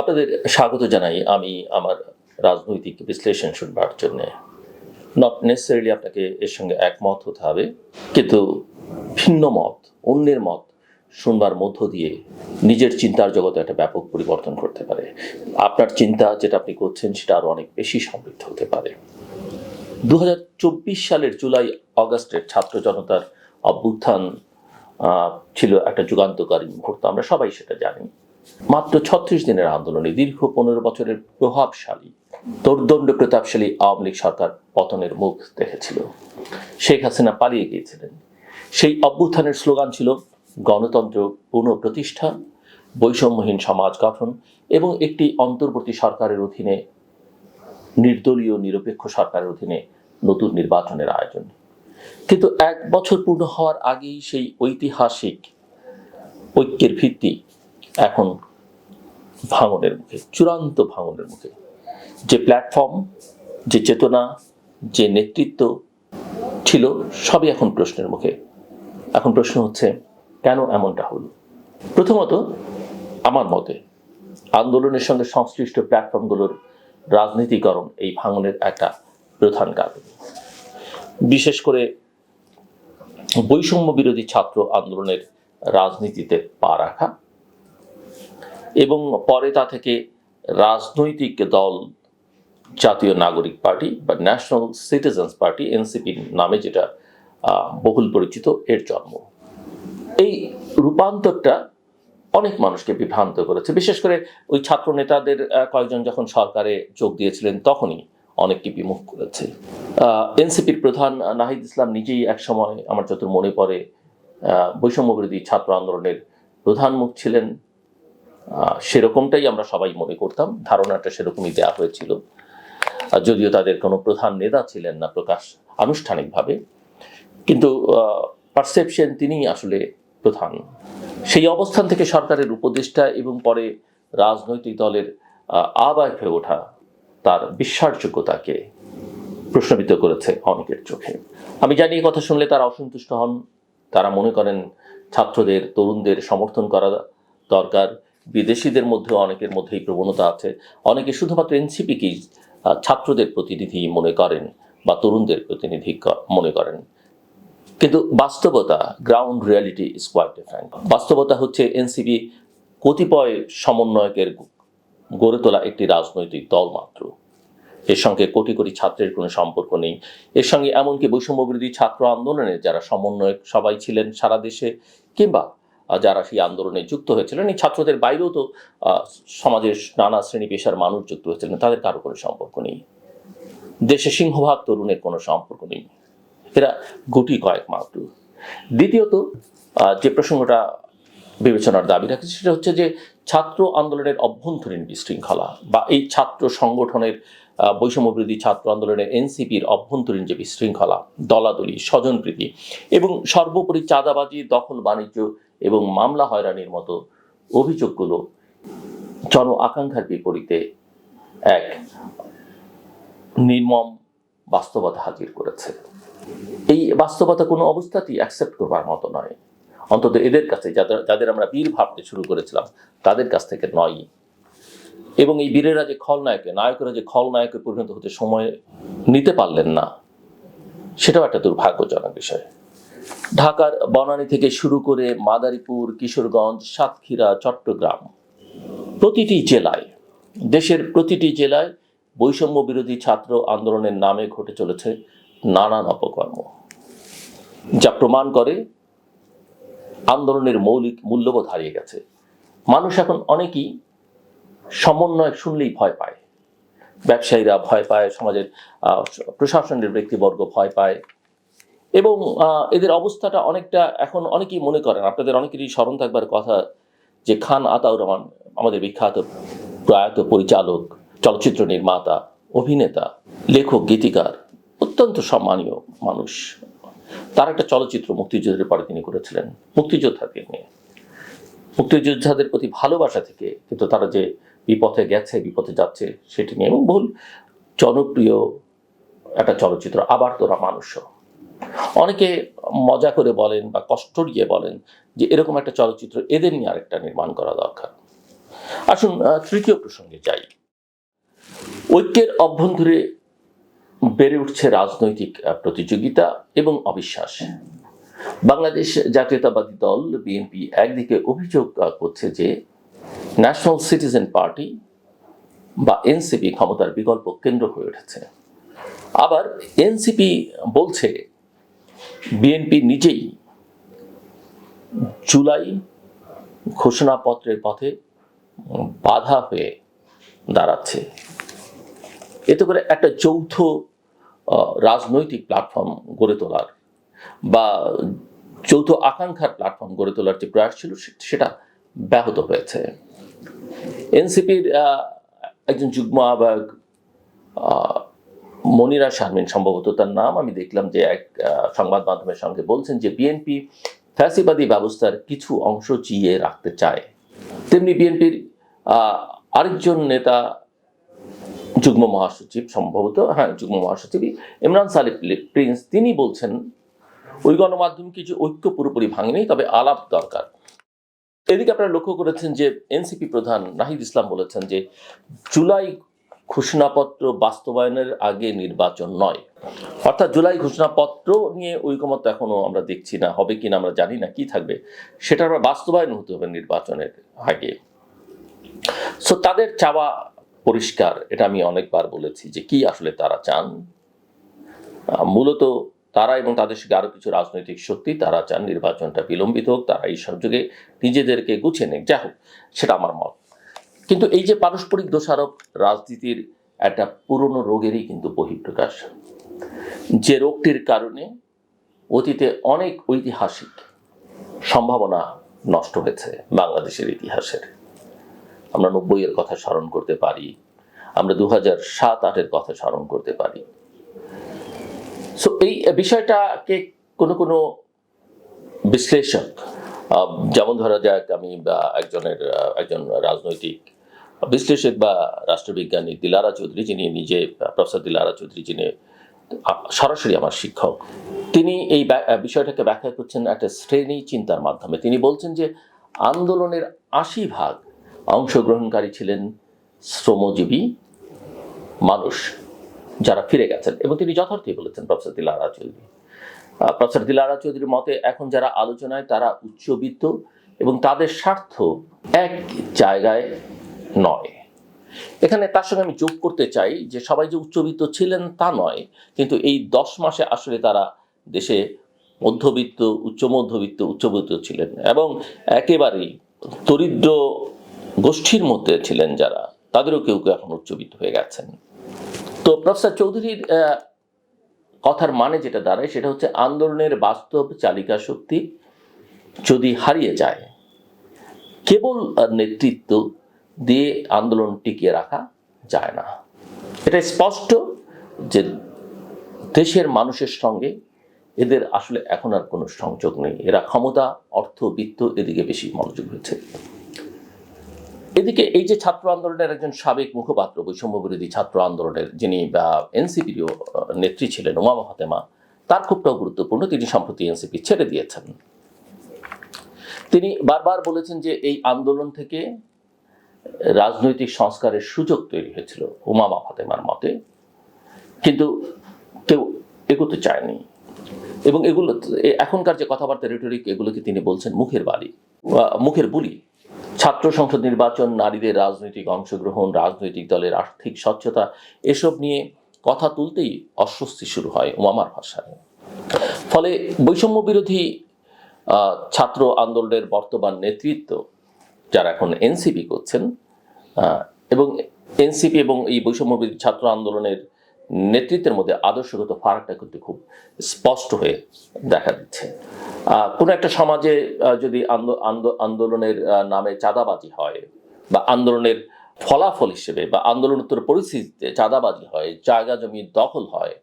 আপনাদের স্বাগত জানাই আমি আমার রাজনৈতিক বিশ্লেষণ শুনবার জন্যে। নট নেসেসারিলি আপনাকে এর সঙ্গে একমত হতে হবে, কিন্তু ভিন্ন মত, অন্যের মত শুনবার মধ্য দিয়ে নিজের চিন্তার জগতে একটা ব্যাপক পরিবর্তন করতে পারে। আপনার চিন্তা যেটা আপনি করছেন সেটা আরও অনেক বেশি সমৃদ্ধ হতে পারে। দু হাজার চব্বিশ সালের জুলাই অগাস্টের ছাত্র জনতার অভ্যুত্থান ছিল একটা যুগান্তকারী মুহূর্ত, আমরা সবাই সেটা জানি। মাত্র ছত্রিশ দিনের আন্দোলনে দীর্ঘ পনেরো বছরের প্রভাবশালী তোরদণ্ড প্রতাপশালী আওয়ামী লীগ সরকার পতনের মুখ দেখেছিল। শেখ হাসিনা পালিয়ে গিয়েছিলেন। সেই অভ্যুত্থানের স্লোগান ছিল গণতন্ত্র পুনঃপ্রতিষ্ঠা, বৈষম্যহীন সমাজ গঠন এবং একটি অন্তর্বর্তী সরকারের অধীনে, নির্দলীয় নিরপেক্ষ সরকারের অধীনে নতুন নির্বাচনের আয়োজন। কিন্তু এক বছর পূর্ণ হওয়ার আগেই সেই ঐতিহাসিক ঐক্যের ভিত্তি এখন ভাঙনের মুখে, চূড়ান্ত ভাঙনের মুখে। যে প্ল্যাটফর্ম যে চেতনা, যে নেতৃত্ব ছিল, সবই এখন প্রশ্নের মুখে। এখন প্রশ্ন হচ্ছে, কেন এমনটা হলো? প্রথমত, আমার মতে, আন্দোলনের সঙ্গে সংশ্লিষ্ট প্ল্যাটফর্মগুলোর রাজনীতিকরণ এই ভাঙনের একটা প্রধান কারণ। বিশেষ করে বৈষম্য বিরোধী ছাত্র আন্দোলনের রাজনীতিতে পা রাখা এবং পরে তা থেকে রাজনৈতিক দল জাতীয় নাগরিক পার্টি বা ন্যাশনাল সিটিজেন্স পার্টি এনসিপি নামে যেটা বহুল পরিচিত এর জন্ম। এই রূপান্তরটা অনেক মানুষকে বিভ্রান্ত করেছে। বিশেষ করে ওই ছাত্র নেতাদের কয়েকজন যখন সরকারে যোগ দিয়েছিলেন তখনই অনেককে বিমুখ করেছে এনসিপির প্রধান নাহিদ ইসলাম নিজেই এক সময় আমার যত মনে পড়ে আহ, বৈষম্য ছাত্র আন্দোলনের প্রধান মুখ ছিলেন। সেরকমটাই আমরা সবাই মনে করতাম। ধারণাটা সেরকমই দেওয়া হয়েছিল। যদিও তাদের কোনো প্রধান নেতা ছিলেন না প্রকাশ আনুষ্ঠানিকভাবে, কিন্তু পারসেপশন তিনিই আসলে প্রধান। সেই অবস্থান থেকে সরকারের উপদেষ্টা এবং পরে রাজনৈতিক দলের আবায় হয়ে ওঠা তার বিশ্বাসযোগ্যতাকে প্রশ্নবিদ্ধ করেছে অনেকের চোখে। আমি জানি এই কথা শুনলে তারা অসন্তুষ্ট হন। তারা মনে করেন ছাত্রদের, তরুণদের সমর্থন করা দরকার। বিদেশিদের মধ্যেও অনেকের মধ্যে এই প্রবণতা আছে। অনেকে শুধুমাত্র এনসিপিকেই ছাত্রদের প্রতিনিধি মনে করেন বা তরুণদের প্রতিনিধি মনে করেন। কিন্তু বাস্তবতা ground reality is quite different বাস্তবতা হচ্ছে এনসিপি কতিপয় সমন্বয়কের গড়ে তোলা একটি রাজনৈতিক দল মাত্র। এর সঙ্গে কোটি কোটি ছাত্রের কোনো সম্পর্ক নেই। এর সঙ্গে এমনকি বৈষম্যবিরোধী ছাত্র আন্দোলনে যারা সমন্বয়ক সবাই ছিলেন সারা দেশে, কিংবা যারা সেই আন্দোলনে যুক্ত হয়েছিলেন এই ছাত্রদের বাইরেও তো সমাজের নানা শ্রেণি পেশার মানুষ যুক্ত হয়েছিলেন। তাদের কারও কোনো সম্পর্ক নেই। দেশে সিংহভাগ তরুণের কোনো সম্পর্ক নেই। এরা গুটি কয়েক মাত্র। দ্বিতীয়ত যে প্রসঙ্গটা বিবেচনার দাবি রাখছে সেটা হচ্ছে যে ছাত্র আন্দোলনের অভ্যন্তরীণ বিশৃঙ্খলা বা এই ছাত্র সংগঠনের আহ, বৈষম্য বিরোধী ছাত্র আন্দোলনের এনসিপির অভ্যন্তরীণ যে বিশৃঙ্খলা দলাদলি স্বজনপ্রীতি এবং সর্বোপরি চাঁদাবাজি দখল বাণিজ্য এবং মামলা হয়রানির মতো অভিযোগগুলো জন আকাঙ্ক্ষার বিপরীতে এক নির্মম বাস্তবতা হাজির করেছে। এই বাস্তবতা কোনো অবস্থাতেই অ্যাকসেপ্ট করবার মতো নয়। অন্তত এদের কাছে, যাদের যাদের আমরা বীর ভাবতে শুরু করেছিলাম, তাদের কাছ থেকে নয়। এবং এই বীরেরা যে খলনায়কে, নায়কেরা যে খলনায়কে পরিণত হতে সময় নিতে পারলেন না, সেটাও একটা দুর্ভাগ্যজনক বিষয়। ঢাকার বনানী থেকে শুরু করে মাদারীপুর, কিশোরগঞ্জ, সাতক্ষীরা, চট্টগ্রাম। প্রতিটি জেলায়, দেশের প্রতিটি জেলায় বৈষম্য বিরোধী ছাত্র আন্দোলনের নামে ঘটে চলেছে নানান অপকর্ম। যা প্রমাণ করে আন্দোলনের মৌলিক মূল্যবোধ হারিয়ে গেছে। মানুষ এখন অনেকেই সমন্বয় শুনলেই ভয় পায়। ব্যবসায়ীরা ভয় পায়, সমাজের প্রশাসনের ব্যক্তিবর্গ ভয় পায়। এবং এদের অবস্থাটা অনেকটা এখন অনেকেই মনে করেন। আপনাদের অনেকেরই স্মরণ থাকবার কথা যে খান আতাউর রহমান, আমাদের বিখ্যাত প্রয়াত পরিচালক, চলচ্চিত্র নির্মাতা, অভিনেতা, লেখক, গীতিকার, অত্যন্ত সম্মানীয় মানুষ। তার একটা চলচ্চিত্র মুক্তিযুদ্ধের পরে তিনি করেছিলেন, মুক্তিযোদ্ধাকে নিয়ে। মুক্তিযোদ্ধাদের প্রতি ভালোবাসা থেকে কিন্তু তারা যে বিপথে গেছে, বিপথে যাচ্ছে, সেটি নিয়ে এবং বহুল জনপ্রিয় একটা চলচ্চিত্র, আবার তোরা মানুষ। অনেকে মজা করে বলেন বা কষ্ট দিয়ে বলেন যে এরকম একটা চলচ্চিত্র এদের নিয়ে আরেকটা নির্মাণ করা দরকার। আসুন তৃতীয় প্রসঙ্গে যাই। ঐক্যের অভ্যন্তরে বেড়ে উঠছে রাজনৈতিক প্রতিযোগিতা এবং অবিশ্বাস। বাংলাদেশ জাতীয়তাবাদী দল, বিএনপি, একদিকে অভিযোগ করছে যে ন্যাশনাল সিটিজেন পার্টি বা এনসিপি ক্ষমতার বিকল্প কেন্দ্র হয়ে উঠেছে। আবার এনসিপি বলছে বিএনপি নিজেই জুলাই ঘোষণাপত্রের পথে বাধা হয়ে দাঁড়াচ্ছে। এতে করে একটা যৌথ রাজনৈতিক প্ল্যাটফর্ম গড়ে তোলার বা যৌথ আকাঙ্ক্ষার প্ল্যাটফর্ম গড়ে তোলার যে প্রয়াস ছিল সেটা ব্যাহত হয়েছে। এনসিপির একজন যুগ্ম আহ্বায়ক আহ, মনিরা শারমিন, সম্ভবত তার নাম। আমি দেখলাম যে এক সংবাদ মাধ্যমের সঙ্গে বলছেন যে বিএনপি ফ্যাসিবাদী ব্যবস্থার কিছু অংশ চিয়ে রাখতে চায়। তেমনি বিএনপির আরেকজন নেতা, যুগ্ম মহাসচিব, সম্ভবত হ্যাঁ যুগ্ম মহাসচিব ইমরান সালিফ প্রিন্স। তিনি বলছেন, ওই গণমাধ্যম কিছু ঐক্য পুরোপুরি ভাঙেনি, তবে আলাপ দরকার। এদিকে আপনারা লক্ষ্য করেছেন যে এনসিপি প্রধান নাহিদ ইসলাম বলেছেন যে, জুলাই ঘোষণাপত্র বাস্তবায়নের আগে নির্বাচন নয়। অর্থাৎ জুলাই ঘোষণাপত্র নিয়ে ঐকমত্য এখনও আমরা দেখছি না, হবে কিনা আমরা জানি না কি থাকবে, সেটা আমরা বাস্তবায়ন হতে হবে নির্বাচনের আগে। সো তাদের চাওয়া পরিষ্কার, এটা আমি অনেকবার বলেছি যে কি আসলে তারা চান। মূলত তারা এবং তাদের সঙ্গে আরও কিছু রাজনৈতিক শক্তি, তারা চান নির্বাচনটা বিলম্বিত হোক, তারা এই সুযোগে নিজেদেরকে গুছিয়ে নেক। যা হোক, সেটা আমার মত। কিন্তু এই যে পারস্পরিক দোষারোপ, রাজনীতির একটা পুরনো রোগেরই কিন্তু বহিঃপ্রকাশ। যে রোগটির কারণে অতীতে অনেক ঐতিহাসিক সম্ভাবনা নষ্ট হয়েছে বাংলাদেশের ইতিহাসের। আমরা নব্বই এর কথা স্মরণ করতে পারি, আমরা দু হাজার সাত, আটের কথা স্মরণ করতে পারি। সো এই বিষয়টাকে কোনো কোনো বিশ্লেষক যেমন ধরা যাক আমি একজনের একজন রাজনৈতিক বিশ্লেষক বা রাষ্ট্রবিজ্ঞানী দিলারা চৌধুরী, যিনি নিজে প্রফেসর দিলারা চৌধুরী, যিনি সরাসরি আমার শিক্ষক, তিনি এই বিষয়টাকে ব্যাখ্যা করছেন একটা শ্রেণি চিন্তার মাধ্যমে। তিনি বলছেন যে আন্দোলনের আশি ভাগ অংশগ্রহণকারী ছিলেন শ্রমজীবী মানুষ যারা ফিরে গেছেন এবং তিনি যথার্থই বলেছেন প্রফেসর দিলারা চৌধুরী। প্রফেসর দিলারা চৌধুরীর মতে এখন যারা আলোচনায় তারা উচ্চবিত্ত এবং তাদের স্বার্থ এক জায়গায় নয়। এখানে তার সঙ্গে আমি যোগ করতে চাই যে সবাই যে উচ্চবিত্ত ছিলেন তা নয়, কিন্তু এই দশ মাসে আসলে তারা দেশে মধ্যবিত্ত, উচ্চ মধ্যবিত্ত, উচ্চবিত্ত ছিলেন এবং একেবারেই দরিদ্র গোষ্ঠীর মধ্যে ছিলেন যারা, তাদেরও কেউ কেউ এখন উচ্চবিত্ত হয়ে গেছেন। তো প্রফেসর চৌধুরীর কথার মানে যেটা দাঁড়ায় সেটা হচ্ছে আন্দোলনের বাস্তব চালিকা শক্তি যদি হারিয়ে যায়, কেবল নেতৃত্ব দিয়ে আন্দোলন টিকিয়ে রাখা যায় না। এটা স্পষ্ট যে দেশের মানুষের সঙ্গে এদের আসলে এখন আর কোনো সংযোগ নেই। এরা ক্ষমতা, অর্থ, বিত্ত এদিকে বেশি মনোযোগ হয়েছে এদিকে এই যে ছাত্র আন্দোলনের একজন সাবেক মুখপাত্র, বৈষম্য বিরোধী ছাত্র আন্দোলনের যিনি এনসিপিরও নেত্রী ছিলেন উমামা ফাতেমা তার খুবটাও গুরুত্বপূর্ণ। তিনি সম্প্রতি এনসিপি ছেড়ে দিয়েছেন। তিনি বারবার বলেছেন যে এই আন্দোলন থেকে রাজনৈতিক সংস্কারের সুযোগ তৈরি হয়েছিল উমামা ফাতেমার মতে। কিন্তু কেউ এগোতে চায়নি। এবং এগুলো এখনকার যে কথাবার্তা রেটরিক এগুলোকে তিনি বলছেন মুখের বাড়ি মুখের বুলি। ছাত্র সংসদ নির্বাচন, নারীদের রাজনৈতিক অংশগ্রহণ, রাজনৈতিক দলের আর্থিক স্বচ্ছতা, এসব নিয়ে কথা তুলতেই অস্বস্তি শুরু হয় ওমামার ভাষায়। ফলে বৈষম্য বিরোধী ছাত্র আন্দোলনের বর্তমান নেতৃত্ব, যারা এখন এনসিপি করছেন এবং এনসিপি এবং এই বৈষম্য বিরোধী ছাত্র আন্দোলনের নেতৃত্বের মধ্যে আদর্শগত ফারাকটা কিন্তু খুব স্পষ্ট হয়ে দেখা দিচ্ছে। কোনো একটা সমাজে যদি আন্দো- আন্দো- আন্দোলনের নামে চাঁদাবাজি হয় বা আন্দোলনের ফলাফল হিসেবে বা আন্দোলনোত্তর পরিস্থিতিতে চাঁদাবাজি হয়, জায়গা জমি দখল হয়,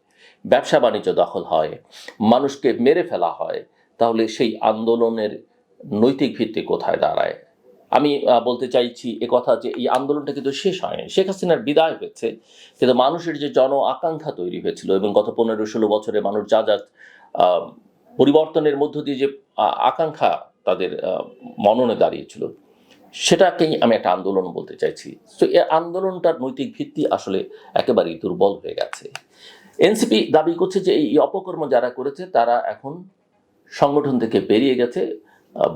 ব্যবসা বাণিজ্য দখল হয়, মানুষকে মেরে ফেলা হয়, তাহলে সেই আন্দোলনের নৈতিক ভিত্তি কোথায় দাঁড়ায়? আমি বলতে চাইছি কথা যে এই আন্দোলনটা কিন্তু শেষ হয়নি। শেখ হাসিনার বিদায় হয়েছে, কিন্তু মানুষের যে জন আকাঙ্ক্ষা তৈরি হয়েছিল এবং গত পনেরো ষোলো বছরে মানুষ যা যা পরিবর্তনের মধ্য দিয়ে যে আকাঙ্ক্ষা তাদের মননে দাঁড়িয়েছিল সেটাকেই আমি একটা আন্দোলন বলতে চাইছি। তো এই আন্দোলনটার নৈতিক ভিত্তি আসলে একেবারেই দুর্বল হয়ে গেছে। এনসিপি দাবি করছে যে এই অপকর্ম যারা করেছে তারা এখন সংগঠন থেকে বেরিয়ে গেছে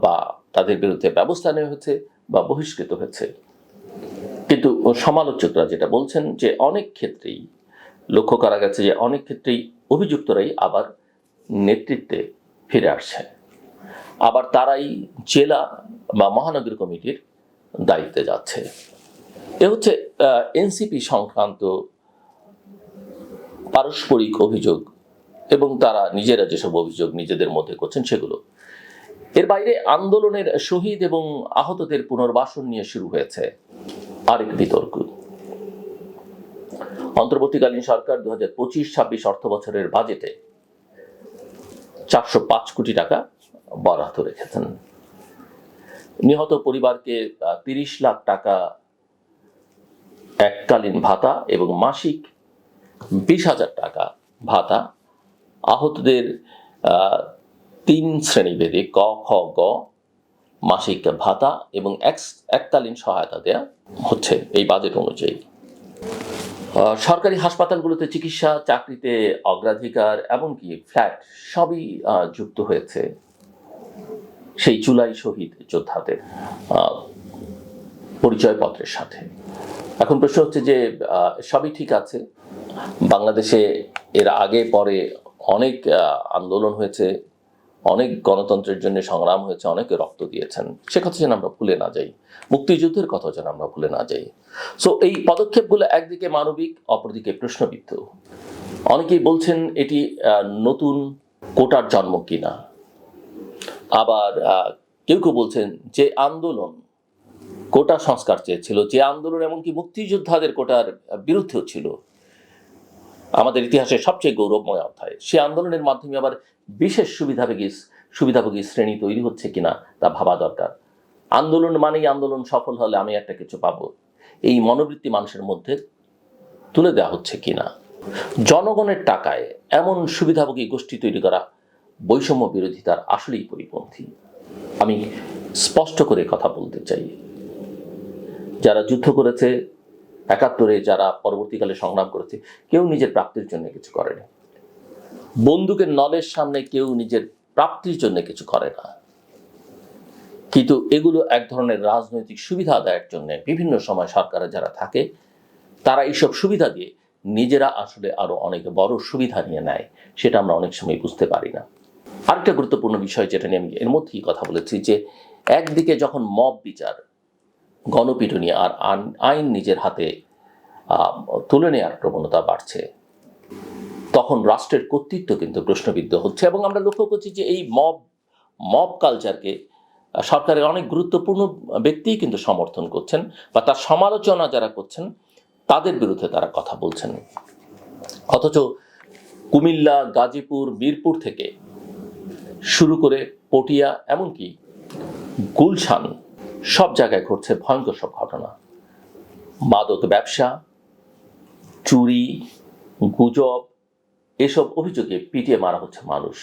বা তাদের বিরুদ্ধে ব্যবস্থা নেওয়া হয়েছে বা বহিষ্কৃত হয়েছে। কিন্তু সমালোচকরা যেটা বলছেন যে অনেক ক্ষেত্রেই, লক্ষ্য করা গেছে যে অনেক ক্ষেত্রেই অভিযুক্তরাই আবার নেতৃত্বে ফিরে আসছে। আবার তারাই জেলা বা মহানগর কমিটির দায়িত্বে যাচ্ছে। এ হচ্ছে এনসিপি সংক্রান্ত পারস্পরিক অভিযোগ এবং তারা নিজেরা যেসব অভিযোগ নিজেদের মধ্যে করছেন সেগুলো। এর বাইরে আন্দোলনের শহীদ এবং আহতদের পুনর্বাসন নিয়ে শুরু হয়েছে আরেক বিতর্ক। অন্তর্বর্তীকালীন সরকার দু হাজার পঁচিশ ছাব্বিশ অর্থ বছরের বাজেটে চারশো পাঁচ কোটি টাকা বরাদ্দ রেখেছেন। নিহত পরিবারকে তিরিশ লাখ টাকা এককালীন ভাতা এবং মাসিক বিশ হাজার টাকা ভাতা। আহতদের আহ, তিন শ্রেণীভেদে ক, খ, গ মাসিক ভাতা এবং এক- এককালীন সহায়তা দেয়া হচ্ছে এই বাজেট অনুযায়ী। সরকারি হাসপাতালগুলোতে চিকিৎসা, চাকরিতে অগ্রাধিকার এমনকি ফ্ল্যাট সবই যুক্ত হয়েছে সেই জুলাই শহীদ যোদ্ধাদের পরিচয়পত্রের সাথে। এখন প্রশ্ন হচ্ছে যে সবই ঠিক আছে? বাংলাদেশে এর আগে পরে অনেক আন্দোলন হয়েছে অনেক গণতন্ত্রের জন্য সংগ্রাম হয়েছে, অনেকে রক্ত দিয়েছেন। সে কথা যেন আমরা ভুলে না যাই। মুক্তিযুদ্ধের কথা যেন আমরা ভুলে না যাই। সো এই পদক্ষেপগুলো একদিকে মানবিক, অপরদিকে প্রশ্নবিদ্ধ। অনেকেই বলছেন এটি নতুন কোটার জন্ম কিনা। আবার কেউ কেউ বলছেন যে আন্দোলন কোটা সংস্কার চেয়েছিল, যে আন্দোলন এমনকি মুক্তিযোদ্ধাদের কোটার বিরুদ্ধেও ছিল। আমাদের ইতিহাসের সবচেয়ে গৌরবময় অধ্যায়। সে আন্দোলনের মাধ্যমে আবার বিশেষ সুবিধাভোগী সুবিধাভোগী শ্রেণি তৈরি হচ্ছে কিনা তা ভাবা দরকার। আন্দোলন মানেই আন্দোলন সফল হলে আমি একটা কিছু পাবো। এই মনোবৃত্তি মানুষের মধ্যে তুলে দেওয়া হচ্ছে কিনা? জনগণের টাকায় এমন সুবিধাভোগী গোষ্ঠী তৈরি করা বৈষম্য বিরোধিতার আসলেই পরিপন্থী। আমি স্পষ্ট করে কথা বলতে চাই। যারা যুদ্ধ করেছে, একাত্তরে যারা পরবর্তীকালে সংগ্রাম করেছে, কেউ নিজের প্রাপ্তির জন্য কিছু করেনি। বন্দুকের নলের সামনে কেউ নিজের প্রাপ্তির জন্য কিছু করে না। কিন্তু এগুলো এক ধরনের রাজনৈতিক সুবিধা আদায়ের জন্য বিভিন্ন সময় সরকারে যারা থাকে, তারা এইসব সুবিধা দিয়ে নিজেরা আসলে আরও অনেক বড় সুবিধা নিয়ে নেয়, সেটা আমরা অনেক সময় বুঝতে পারি না। আরেকটা গুরুত্বপূর্ণ বিষয় যেটা নিয়ে আমি এর মধ্যেই কথা বলেছি যে, একদিকে যখন মব বিচার, গণপিটুনি আর আইন নিজের হাতে তুলে নেওয়ার প্রবণতা বাড়ছে তখন রাষ্ট্রের কর্তৃত্ব কিন্তু প্রশ্নবিদ্ধ হচ্ছে এবং আমরা লক্ষ্য করছি যে এই মব মব কালচারকে সরকারের অনেক গুরুত্বপূর্ণ ব্যক্তিই কিন্তু সমর্থন করছেন বা তার সমালোচনা যারা করছেন, তাদের বিরুদ্ধে তারা কথা বলছেন। অথচ কুমিল্লা, গাজীপুর, মিরপুর থেকে শুরু করে পটিয়া, এমনকি গুলশান সব জায়গায় ঘটছে ভয়ঙ্কর সব ঘটনা। মাদক ব্যবসা, চুরি, গুজব এসব অভিযোগে পিটিয়ে মারা হচ্ছে মানুষ।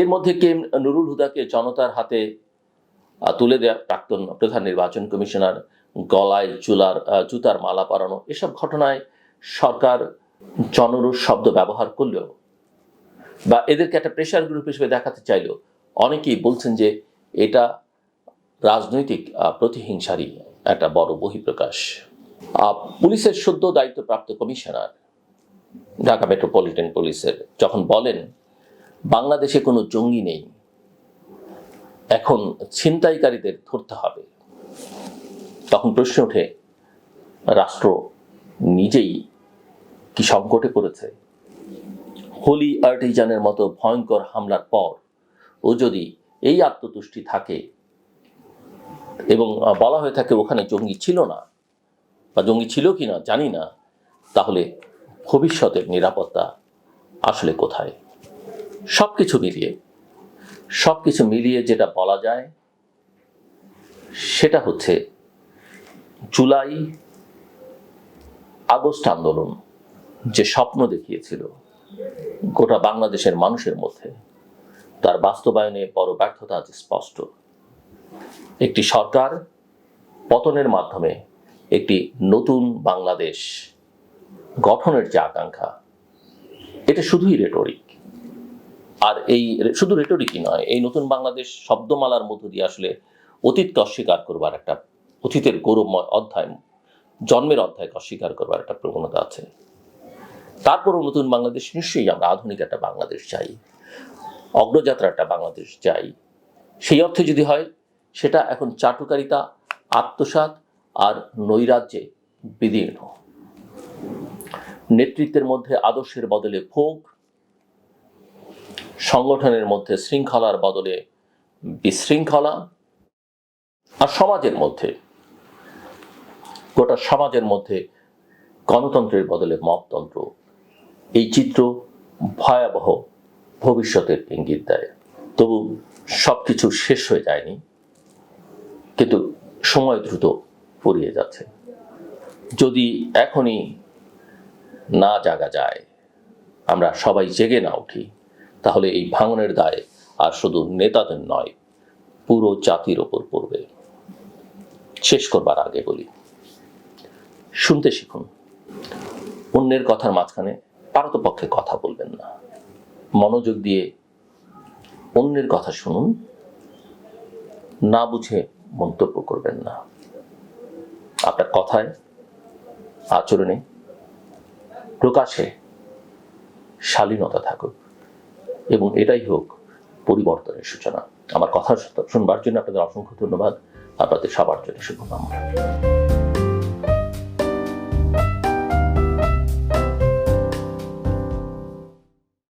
এর মধ্যে কে নুরুল হুদাকে জনতার হাতে তুলে দেওয়া প্রাক্তন প্রধান নির্বাচন কমিশনার গলায় চুলার জুতার মালা পরানো এসব ঘটনায় সরকার জনরোষ শব্দ ব্যবহার করলেও বা এদেরকে একটা প্রেশার গ্রুপ হিসেবে দেখাতে চাইলেও অনেকেই বলছেন যে এটা রাজনৈতিক প্রতিহিংসারই একটা বড় বহিঃপ্রকাশ। পুলিশের সদ্য দায়িত্বপ্রাপ্ত কমিশনার ঢাকা মেট্রোপলিটন পুলিশের যখন বলেন, বাংলাদেশে কোনো জঙ্গি নেই, এখন ছিনতাইকারীদের ধরতে হবে। তখন প্রশ্ন ওঠে, রাষ্ট্র নিজেই কি সংকটে পড়েছে? হোলি আর্টিজানের মতো ভয়ঙ্কর হামলার পর ও যদি এই আত্মতুষ্টি থাকে এবং বলা হয়ে থাকে ওখানে জঙ্গি ছিল না বা জঙ্গি ছিল কি না জানি না, তাহলে ভবিষ্যতের নিরাপত্তা আসলে কোথায়? সব কিছু মিলিয়ে সব কিছু মিলিয়ে যেটা বলা যায়, সেটা হচ্ছে জুলাই আগস্ট আন্দোলন যে স্বপ্ন দেখিয়েছিল গোটা বাংলাদেশের মানুষের মধ্যে। তার বাস্তবায়নে বড় ব্যর্থতা আজ স্পষ্ট। একটি সরকার পতনের মাধ্যমে একটি নতুন বাংলাদেশ গঠনের যে আকাঙ্ক্ষা, এটা শুধুই রেটরিক আর এই শুধু রেটরিকই নয়, এই নতুন বাংলাদেশ শব্দমালার মধ্য দিয়ে আসলে অতীতকে অস্বীকার করবার একটা, অতীতের গৌরবময় অধ্যায়, জন্মের অধ্যায়কে অস্বীকার করবার একটা প্রবণতা আছে। তারপরও নতুন বাংলাদেশ নিশ্চয়ই আমরা আধুনিক একটা বাংলাদেশ চাই অগ্রযাত্রা একটা বাংলাদেশ চাই। সেই অর্থে যদি হয়, সেটা এখন চাটুকারিতা, আত্মসাৎ আর নৈরাজ্যে বিদীর্ণ। নেতৃত্বের মধ্যে আদর্শের বদলে ভোগ, সংগঠনের মধ্যে শৃঙ্খলার বদলে বিশৃঙ্খলা, আর সমাজের মধ্যে, গোটা সমাজের মধ্যে গণতন্ত্রের বদলে মপতন্ত্র। এই চিত্র ভয়াবহ ভবিষ্যতের ইঙ্গিত দেয়। তবু সব কিছু শেষ হয়ে যায়নি, কিন্তু সময় দ্রুত ফুরিয়ে যাচ্ছে। যদি এখনই না জাগা যায়। আমরা সবাই জেগে না উঠি। তাহলে এই ভাঙনের দায় আর শুধু নেতাদের নয়, পুরো জাতির ওপর পড়বে। শেষ করবার আগে বলি। শুনতে শিখুন। অন্যের কথার মাঝখানে পারতপক্ষে কথা বলবেন না। মনোযোগ দিয়ে অন্যের কথা শুনুন। না বুঝে মন্তব্য করবেন না। আপনার কথায়, আচরণে প্রকাশে শালীনতা থাকুক এবং এটাই হোক পরিবর্তনের সূচনা। আমার কথা শুনবার জন্য আপনাদের অসংখ্য ধন্যবাদ। আপনাদের সবার জন্য শুভকামনা।